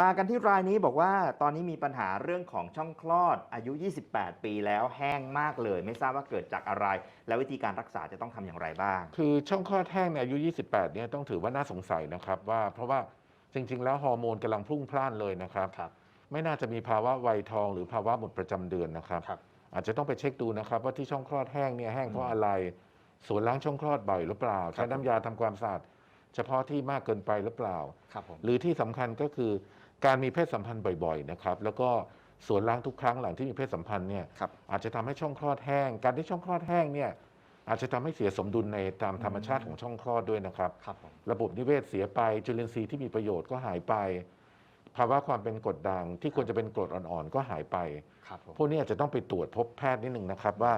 มากันที่รายนี้บอกว่าตอนนี้มีปัญหาเรื่องของช่องคลอดอายุ 28 ปีแล้วแห้งมากเลย ไม่ทราบว่าเกิดจากอะไร และวิธีการรักษาจะต้องทำอย่างไรบ้าง คือช่องคลอดแห้งในอายุ 28 เนี่ยต้องถือว่าน่าสงสัยนะครับว่าเพราะว่าจริง ๆ แล้วฮอร์โมนกำลังพรุ่งพล่านเลยนะครับครับ ไม่น่าจะมีภาวะวัยทองหรือภาวะหมดประจำเดือนนะครับ ครับ อาจจะต้องไปเช็คดูนะครับว่าที่ช่องคลอดแห้งเนี่ยแห้งเพราะอืมอะไรสวนล้างช่องคลอดบ่อยหรือเปล่าครัใช้บน้ำยาทำความสะอาด เฉพาะที่มากเกินไปหรือเปล่า ครับผม หรือที่สำคัญก็คือการมีเพศสัมพันธ์บ่อยๆนะครับแล้วก็สวนล้างทุกครั้งหลังที่มีเพศสัมพันธ์เนี่ยครับ อาจจะทำให้ช่องคลอดแห้ง การที่ช่องคลอดแห้งเนี่ยอาจจะทำให้เสียสมดุลในตามธรรมชาติของช่องคลอดด้วยนะครับ ครับผม ระบบนิเวศเสียไปจุลินทรีย์ที่มีประโยชน์ก็หายไป ภาวะความเป็นกรดด่างที่ควรจะเป็นกรดอ่อนๆก็หายไป ครับผม พวกนี้อาจจะต้องไปตรวจพบแพทย์นิดหนึ่งนะครับว่า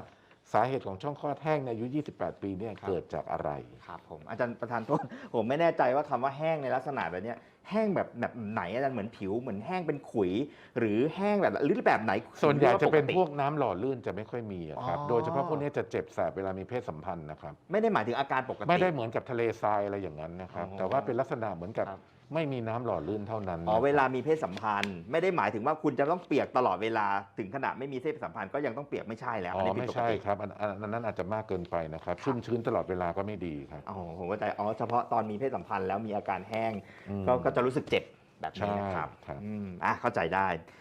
สาเหตุของช่องคลอดแห้งในอายุ 28 ปีเนี่ยครับ เกิดจากอะไร ครับผมอาจารย์ประธานโทษผมไม่แน่ใจว่าคำว่าแห้งในลักษณะแบบเนี้ย แห้งแบบแบบไหนอาจารย์เหมือนผิวเหมือนแห้งเป็นขุย หรือแห้งแบบหรือแบบไหนส่วนใหญ่จะเป็นหรือพวกน้ำหล่อลื่นจะไม่ค่อยมีอะครับ อ๋อ โดยเฉพาะพวกนี้จะเจ็บแสบเวลามีเพศสัมพันธ์นะครับ ไม่ได้หมายถึงอาการปกติ ไม่ได้เหมือนกับทะเลทรายอะไรอย่างนั้นนะครับ อ๋อแต่ว่าเป็นลักษณะเหมือนกับครับ ไม่มีน้ำหล่อลื่นเท่านั้นอ๋อนะครับเวลามีเพศสัมพันธ์ไม่ได้หมายถึงว่าคุณจะต้องเปียกตลอดเวลาถึงขนาดไม่มีเพศสัมพันธ์ก็ยังต้องเปียกไม่ใช่แล้วอ๋นนี้อผิดไม่ปกใช่ติครับอันอันอันนั้นอาจจะมากเกินไปนะครับครับ ชุ่มชื้นตลอดเวลาก็ไม่ดีครับ อ๋อผมเข้าใจอ๋อเฉพาะตอนมีเพศสัมพันธ์แล้วมีอาการแห้ง อืม ก็ก็จะรู้สึกเจ็บแบบนี้ใช่นะครับครับอืมอะเข้าใจได้